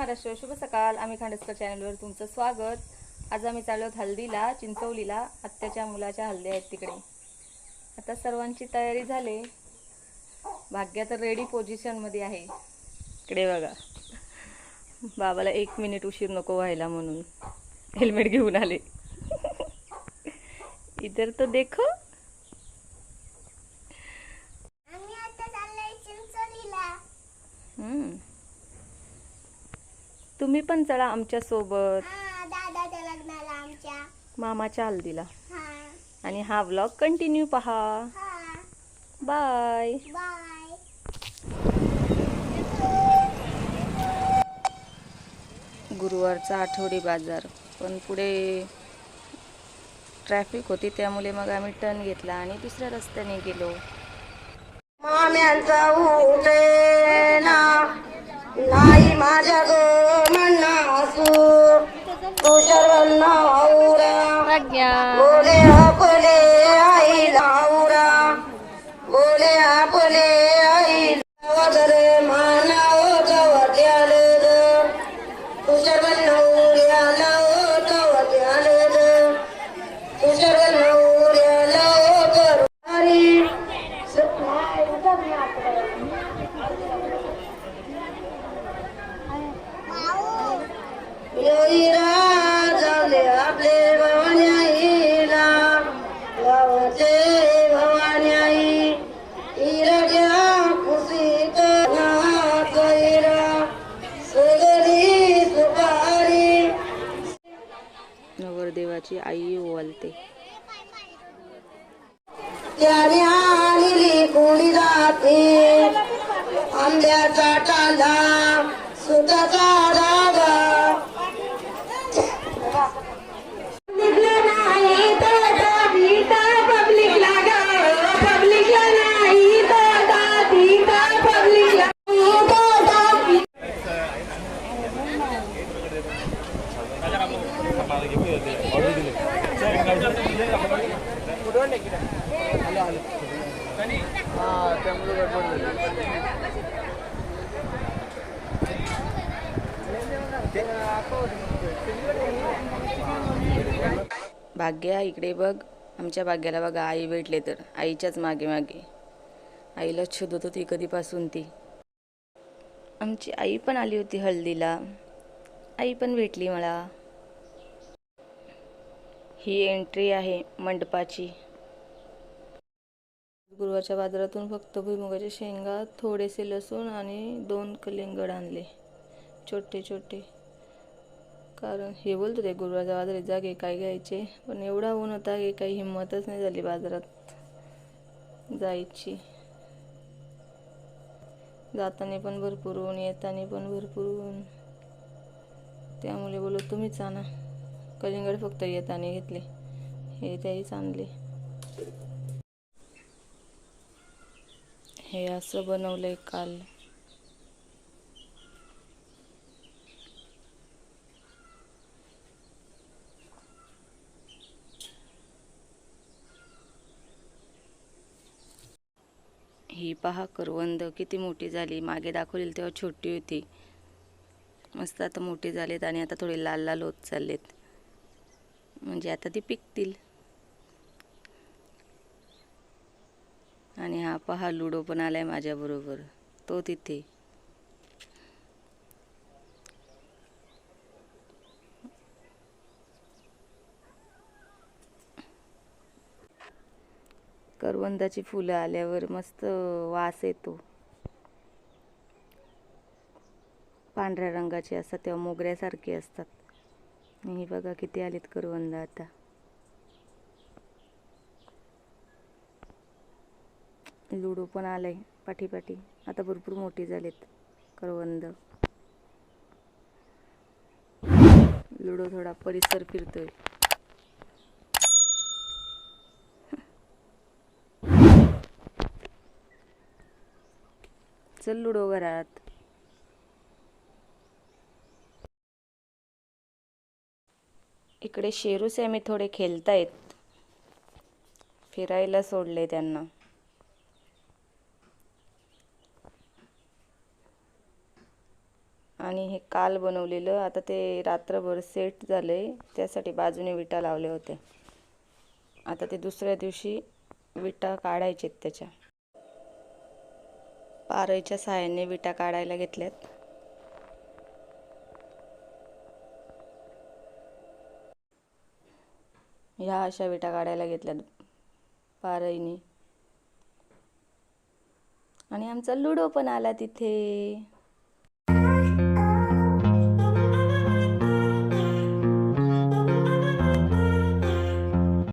महाराष्ट्र शुभ सकाळ. आम्ही खांडेसकर चॅनलवर तुमचं स्वागत. आज आम्ही चाललो आहोत हल्दीला चिंचवलीला आत्याच्या मुलाच्या हल्दी आहेत तिकडे. आता सर्वांची तयारी झाली. भाग्या तर रेडी पोझिशनमध्ये आहे. इकडे बघा. बाबाला एक मिनिट उशीर नको व्हायला म्हणून. हेल्मेट घेऊन आले. इधर तर देखो आम्ही आता चाललोय चिंचोलीला हम्म. तुम्ही पण चला आमच्यासोबत. हा दादाच्या लग्नाला आमच्या. मामाच्या हल्दीला. हा. आणि हा व्लॉग कंटिन्यू पहा. हा. बाय बाय गुरुवारचा आठवडी बाजार पण पुढे ट्रॅफिक होती त्यामुळे मग आम्ही टर्न घेतला आणि दुसऱ्या रस्त्याने गेलो. माम्यांचा उठेना नाही माझ्या आई ओवालते त्याने आणली कुणी जाते. आंब्याचा टाला सुताचा भाग्या इकडे बघ. आमच्या भाग्याला बघा आई भेटले तर. आईच्याच मागे मागे. आईला शोधत होती कधीपासून ती. आमची आई पण आली होती हळदीला. आई पण भेटली मला. ही एंट्री आहे मंडपाची. गुरुवारच्या बाजारातून फक्त भुईमुगाच्या शेंगा थोडेसे लसूण आणि दोन कलिंगड आणले. छोटे छोटे. कारण हे बोलत होते गुरुवारच्या बाजारात जागे काय घ्यायचे. पण एवढा ऊन होता की काही हिंमतच नाही झाली बाजारात जायची. जाताना पण भरपूर ऊन येताना पण भरपूर ऊन. त्यामुळे बोलू तुम्हीच आणा. कलिंगड फक्त येताना घेतले. हे त्याहीच आणले. हे असं बनवलंय काल. ही पहा करवंद किती मोठी झाली. मागे दाखवलेली तेव्हा छोटी होती. मस्त आता मोठी झालेत आणि आता थोडे लाल लाल होत चाललेत. म्हणजे आता ती पिकतील. आणि हा पहा लुडो पण आला आहे माझ्याबरोबर तो तिथे. करवंदाची फुलं आल्यावर मस्त वास येतो. पांढऱ्या रंगाचे असतात तेव्हा मोगऱ्यासारखे असतात. हे बघा किती आलेत करवंद आता. लुडो पण आलाय आहे पाठीपाठी. आता भरपूर मोठी झालेत. करवंद. लुडो थोडा परिसर फिरतोय. चल लुडो घरात. इकडे शेरू सेमी थोडे खेळतायत. फिरायला सोडले त्यांना. आणि हे काल बनवलेलं आता ते रात्रभर सेट झालं आहे त्यासाठी बाजूने विटा लावले होते. आता ते दुसऱ्या दिवशी विटा काढायचे त्याच्या. पारईच्या सहाय्याने विटा काढायला घेतल्यात. ह्या अशा विटा काढायला घेतल्यात पारईने. आणि आमचा लुडो पण आला तिथे.